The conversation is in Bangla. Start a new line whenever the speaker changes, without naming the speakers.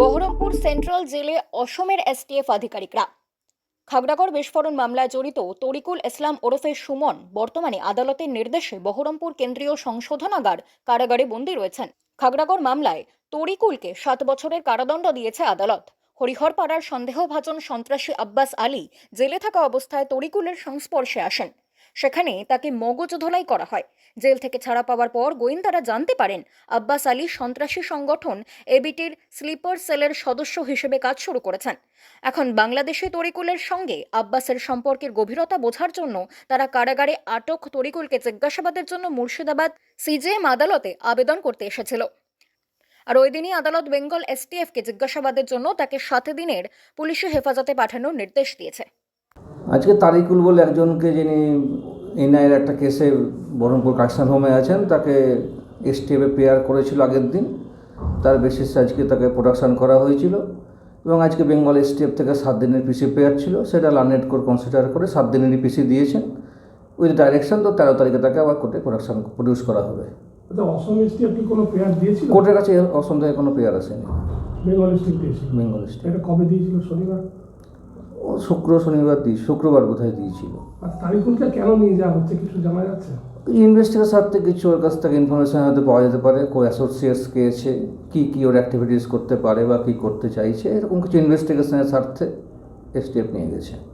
বহরমপুর সেন্ট্রাল জেলে অসমের এসটিএফ আধিকারিকরা। খাগড়াগড় বিস্ফোরণ মামলায় জড়িত তরিকুল ইসলাম ওরফে সুমন বর্তমানে আদালতের নির্দেশে বহরমপুর কেন্দ্রীয় সংশোধনাগার কারাগারে বন্দী রয়েছেন। খাগড়াগড় মামলায় তরিকুলকে সাত বছরের কারাদণ্ড দিয়েছে আদালত। হরিহরপাড়ার সন্দেহভাজন সন্ত্রাসী আব্বাস আলী জেলে থাকা অবস্থায় তরিকুলের সংস্পর্শে আসেন। সেখানে তাকে মগজ ধোলাই করা হয়। জেল থেকে ছাড়া পাওয়ার পর গোয়েন্দারা জানতে পারেন আব্বাস আলী সন্ত্রাসী সংগঠন এবিটির স্লিপার সেলের সদস্য হিসেবে কাজ শুরু করেছেন। এখন বাংলাদেশে তরিকুলের সঙ্গে আব্বাসের সম্পর্কের গভীরতা বোঝার জন্য তারা কারাগারে আটক তরিকুলকে জিজ্ঞাসাবাদের জন্য মুর্শিদাবাদ সিজেএম আদালতে আবেদন করতে এসেছিল। আর ওই দিনই আদালত বেঙ্গল এসটিএফকে জিজ্ঞাসাবাদের জন্য তাকে সাত দিনের পুলিশি হেফাজতে পাঠানোর নির্দেশ দিয়েছে।
আজকে তারিকুল বলে একজনকে যিনি এনআইয়ের একটা কেসে বহরমপুর কাকসান হোমে আছেন তাকে এসটিএফে পেয়ার করেছিল আগের দিন। তার বেসিসে আজকে তাকে প্রোডাকশান করা হয়েছিল এবং আজকে বেঙ্গল এসটিএফ থেকে সাত দিনের পিসি পেয়ার ছিল। সেটা লার্নেট কোর্ট কনসিডার করে সাত দিনেরই পিসি দিয়েছেন। উইথ ডাইরেকশন তো তেরো তারিখে তাকে আবার কোর্টে প্রোডাকশন প্রডিউস করা হবে।
আচ্ছা অসম
কোর্টের কাছে অসন্দেহে কোনো পেয়ার আসেনি।
বেঙ্গল স্টেট
বেঙ্গল স্টেট
এটা কবে দিয়েছিল? শনিবার?
ও শুক্র শনিবার দিয়ে শুক্রবার কোথায় দিয়েছিল।
আর তারিকুলকে কেন নিয়ে যাওয়া হচ্ছে? কিছু জানা যাচ্ছে?
ইনভেস্টের স্বার্থে কিছু ওর কাছ থেকে ইনফরমেশন হয়তো পাওয়া যেতে পারে কো অ্যাসোসিয়েটস কেছে কী কী ওর অ্যাক্টিভিটিস করতে পারে বা কী করতে চাইছে এরকম কিছু ইনভেস্টিগেশনের স্বার্থে স্টেপ নিয়ে গেছে।